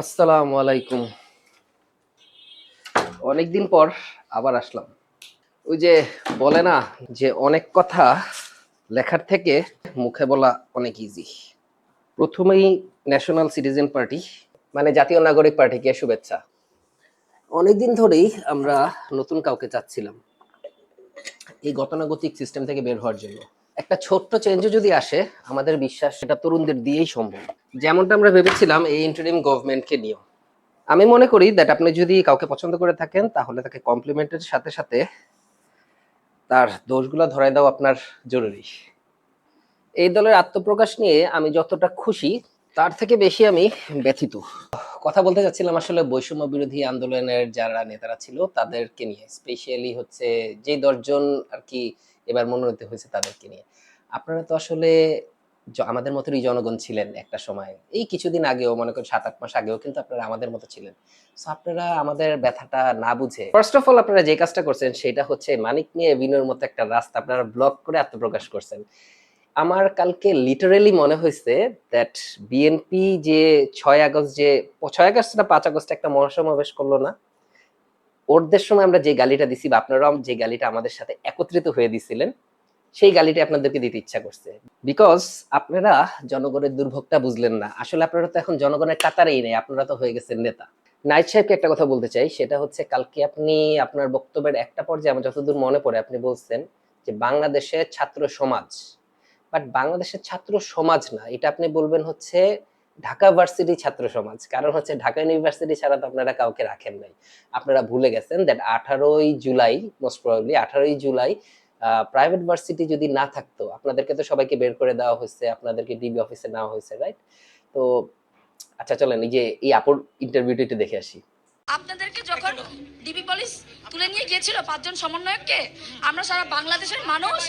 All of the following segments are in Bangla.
আসসালামু আলাইকুম। অনেকদিন পর আবার আসলাম। ওই যে বলে না যে অনেক কথা লেখার থেকে মুখে বলা অনেক ইজি প্রথমেই ন্যাশনাল সিটিজেন পার্টি মানে জাতীয় নাগরিক পার্টিকে শুভেচ্ছা। অনেকদিন ধরেই আমরা নতুন কাউকে চাচ্ছিলাম। এই গতানুগতিক সিস্টেম থেকে বের হওয়ার জন্য। একটা ছোট্ট চেঞ্জও যদি আসে, আমাদের বিশ্বাস সেটা তরুণদের দিয়েই সম্ভব। যেমনটা আমরা ভেবেছিলাম এই ইন্টারিম গভর্নমেন্টকে নিয়েও। আমি মনে করি দ্যাট আপনি যদি কাউকে পছন্দ করে থাকেন, তাহলে তাকে কমপ্লিমেন্টের সাথে সাথে তার দোষগুলো ধরাই দাও আপনার জরুরি। এই দলের আত্মপ্রকাশ নিয়ে আমি যতটা খুশি তার থেকে বেশি আমি ব্যথিত। কথা বলতে চাচ্ছিলাম আসলে বৈষম্য বিরোধী আন্দোলনের যারা নেতারা ছিল, তাদেরকে নিয়ে। স্পেশালি হচ্ছে যে দশজন আর কি এবার মনোনীত হয়েছে তাদেরকে নিয়ে। আপনারা তো আসলে আমাদের মতোই জনগণ ছিলেন একটা সময়। এই কিছুদিন আগেও, মনে করেন সাত আট মাস আগেও কিন্তু আপনারা আমাদের মতো ছিলেন। সো আপনারা আমাদের ব্যথাটা না বুঝে ফার্স্ট অফ অল আপনারা যে কাজটা করছেন, সেটা হচ্ছে মানিক নিয়ে বিনোর মতো একটা রাস্তা আপনারা ব্লক করে আত্মপ্রকাশ করছেন। আমার কালকে লিটারেলি মনে হয়েছে দ্যাট বিএনপি যে ছয় আগস্ট যে, ছয় আগস্ট না পাঁচ আগস্ট একটা মহাসমাবেশ করল না ওরদের সময় আমরা যে গালিটা দিছি বা আপনারাও যে গালিটা আমাদের সাথে একত্রিত হয়ে দিছিলেন, সেই গালিটা আপনাদেরকে দিতে ইচ্ছা করছে। বিকজ আপনারা জনগণের দুর্ভোগটা বুঝলেন না। আসলে আপনারা তো এখন জনগণের কাতারেই নেই, আপনারা তো হয়ে গেছেন নেতা। নাইট সাহেবকে একটা কথা বলতে চাই, সেটা হচ্ছে কালকে আপনি আপনার বক্তব্যের একটা পর্যায়ে আমার যতদূর মনে পড়ে, আপনি বলছেন যে বাংলাদেশের ছাত্র সমাজ বাট বাংলাদেশের ছাত্র সমাজ না, এটা আপনি বলবেন হচ্ছে ঢাকা ভার্সিটি ছাত্র সমাজ। কারণ হচ্ছে ঢাকা ইউনিভার্সিটি ছাড়া তো আপনারা কাউকে রাখেন নাই। আপনারা ভুলে গেছেন দ্যাট আঠারোই জুলাই মোস্ট প্রবাবলি আঠারোই জুলাই প্রাইভেট ভার্সিটি যদি না থাকতো, আপনাদেরকে তো সবাইকে বের করে দেওয়া হয়েছে, আপনাদেরকে ডিবি অফিসে নেওয়া হয়েছে রাইট তো আচ্ছা চলেন এই যে এই আপুর ইন্টারভিউটা দেখে আসি আপনাদেরকে যখন ডিবি পুলিশ তুলে নিয়ে গিয়েছিল পাঁচজন সমন্বয়ককে? আমরা সারা বাংলাদেশের মানুষ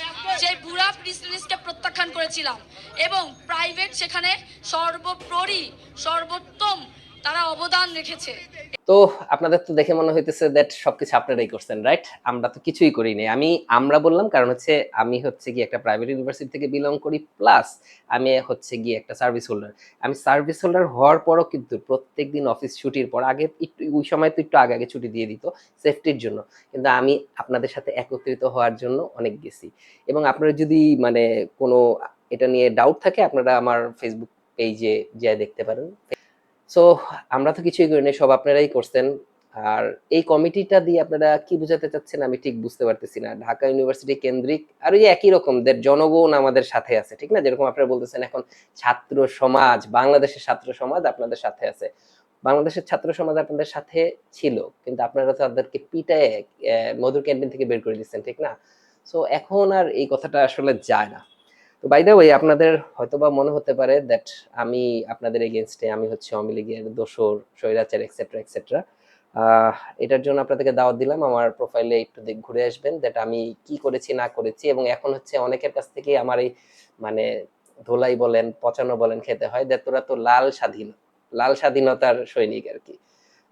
সেই বুড়া প্রিস রিলিজকে প্রত্যাখ্যান করেছিলাম। এবং প্রাইভেট সেখানে সর্বোপরি, সর্বোত্তম তারা অবদান রেখেছে। তো আপনাদের তো দেখে মনে হইতেছে দ্যাট সবকিছু আপনারাই করছেন রাইট আমরা তো কিছুই করি নাই। আমি, আমরা বললাম কারণ হচ্ছে আমি হচ্ছে গিয়ে একটা প্রাইভেট ইউনিভার্সিটি থেকে বিলং করি প্লাস আমি হচ্ছে গিয়ে একটা সার্ভিস হোল্ডার আমি সার্ভিস হোল্ডার হওয়ার পরও কিন্তু প্রত্যেকদিন অফিস ছুটির পর, আগে একটু, ওই সময় তো একটু আগে আগে ছুটি দিয়ে দিত সেফটির জন্য। কিন্তু আমি আপনাদের সাথে একত্রিত হওয়ার জন্য অনেক গেছি। এবং আপনারা যদি মানে কোনো, এটা নিয়ে ডাউট থাকে, আপনারা আমার ফেসবুক পেজে যা দেখতে পারেন। সো আমরা তো কিছুই করিনি সব আপনারাই করছেন। আর এই কমিটিটা দিয়ে আপনারা কি বোঝাতে চাচ্ছেন আমি ঠিক বুঝতে পারতেছি না। ঢাকা ইউনিভার্সিটি কেন্দ্রিক আর ওই একই রকম দের জনগণ আমাদের সাথে আছে, ঠিক না? যেরকম আপনারা বলতেছেন এখন ছাত্র সমাজ, বাংলাদেশের ছাত্র সমাজ আপনাদের সাথে আছে। বাংলাদেশের ছাত্র সমাজ আপনাদের সাথে ছিল, কিন্তু আপনারা তো তাদেরকে পিটায় মধুর ক্যান্টিন থেকে বের করে দিচ্ছেন, ঠিক না? সো এখন আর এই কথাটা আসলে যায় না। তো বাই দ্য ওয়ে আপনাদের হয়তোবা মনে হতে পারে দ্যাট আমি আপনাদের এগেনস্টে আমি হচ্ছে আওয়ামী লীগের দোসর স্বৈরাচার এক্সেট্রা এক্সেট্রা এটার জন্য আপনাদেরকে দাওয়াত দিলাম। আমার প্রোফাইলে একটু ঘুরে আসবেন দ্যাট আমি কি করেছি, না করেছি এবং এখন হচ্ছে অনেকের কাছ থেকে আমার এই মানে ধোলাই বলেন, পচানো বলেন খেতে হয় দ্যাট তোরা তো লাল স্বাধীন, লাল স্বাধীনতার সৈনিক আর কি।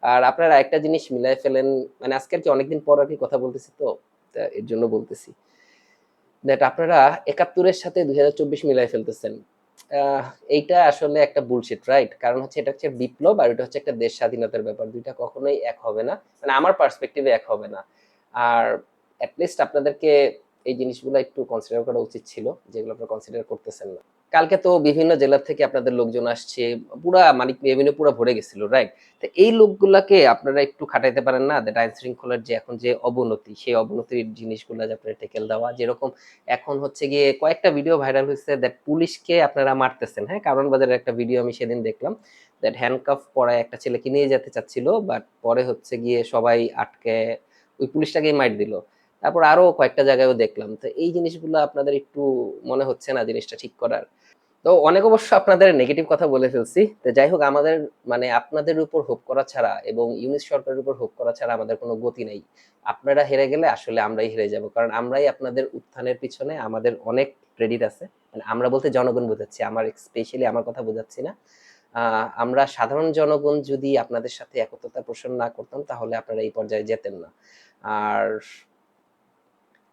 আর আপনারা একটা জিনিস মিলাই ফেলেন মানে আজকে আর কি অনেকদিন পর আর কি কথা বলতেছি তো এর জন্য বলতেছি। দ্যাট আপনারা একাত্তরের সাথে দুই হাজার চব্বিশ মিলাই ফেলতেছেন। এইটা আসলে একটা বুলশিট রাইট কারণ হচ্ছে এটা হচ্ছে বিপ্লব আর এটা হচ্ছে একটা দেশ স্বাধীনতার ব্যাপার। দুইটা কখনোই এক হবে না। মানে আমার পার্সপেক্টিভে এক হবে না। আর অ্যাটলিস্ট আপনাদেরকে এই জিনিসগুলো একটু কনসিডার করা উচিত ছিল, যেগুলো আপনারা কনসিডার করতেছেন না। কালকে তো বিভিন্ন জেলা থেকে আপনাদের লোকজন আসছে, পুরা মানিক এভিনিউ পুরো ভরে গেছিল রাইট তো এই লোকগুলাকে আপনারা একটু খাটাইতে পারেন না? দ্যাট আইন শৃঙ্খলার যে এখন যে অবনতি, সেই অবনতির জিনিসগুলো যে আপনারা টেকেল দেওয়া, যেরকম এখন হচ্ছে গিয়ে কয়েকটা ভিডিও ভাইরাল হয়েছে দ্যাট পুলিশকে আপনারা মারতেছেন হ্যাঁ? কারণ বাজারের একটা ভিডিও আমি সেদিন দেখলাম দ্যাট হ্যান্ডকাফ পরায় একটা ছেলেকে নিয়ে যেতে চাচ্ছিল বাট পরে হচ্ছে গিয়ে সবাই আটকে, ওই পুলিশটাকেই মাইট দিল। তারপর আরও কয়েকটা জায়গায়ও দেখলাম। তো এই জিনিসগুলো আপনাদের একটু মনে হচ্ছে না জিনিসটা ঠিক করার? তো অনেক অবশ্য আপনাদের নেগেটিভ কথা বলে ফেলছি। তো যাই হোক, আমাদের মানে আপনাদের উপর হোপ করা ছাড়া এবং ইউনিট সরকারের উপর হোপ করা ছাড়া আমাদের কোনো গতি নেই। আপনারা হেরে গেলে আসলে আমরাই হেরে যাব, কারণ আমরাই আপনাদের উত্থানের পিছনে আমাদের অনেক ক্রেডিট আছে। মানে আমরা বলতে জনগণ বোঝাচ্ছি, আমার স্পেশালি আমার কথা বোঝাচ্ছি না। আমরা সাধারণ জনগণ যদি আপনাদের সাথে একত্রতা পোষণ না করতাম, তাহলে আপনারা এই পর্যায়ে যেতেন না। আর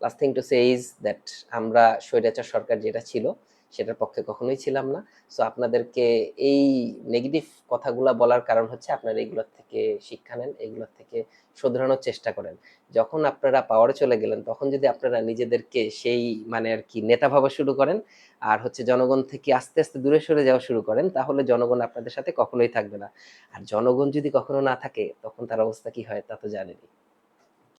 last thing to say is that আমরা স্বৈরাচার সরকার যেটা ছিল সেটার পক্ষে কখনোই ছিলাম না। সো আপনাদেরকে এই নেগেটিভ কথাগুলা বলার কারণ হচ্ছে আপনারা এইগুলোর থেকে শিক্ষা নেন এইগুলোর থেকে শোধরানোর চেষ্টা করেন। যখন আপনারা পাওয়ারে চলে গেলেন, তখন যদি আপনারা নিজেদেরকে সেই মানে আর কি নেতা ভাবা শুরু করেন, আর হচ্ছে জনগণ থেকে আস্তে আস্তে দূরে সরে যাওয়া শুরু করেন, তাহলে জনগণ আপনাদের সাথে কখনোই থাকবে না। আর জনগণ যদি কখনো না থাকে, তখন তার অবস্থা কি হয় তা তো জানেনই।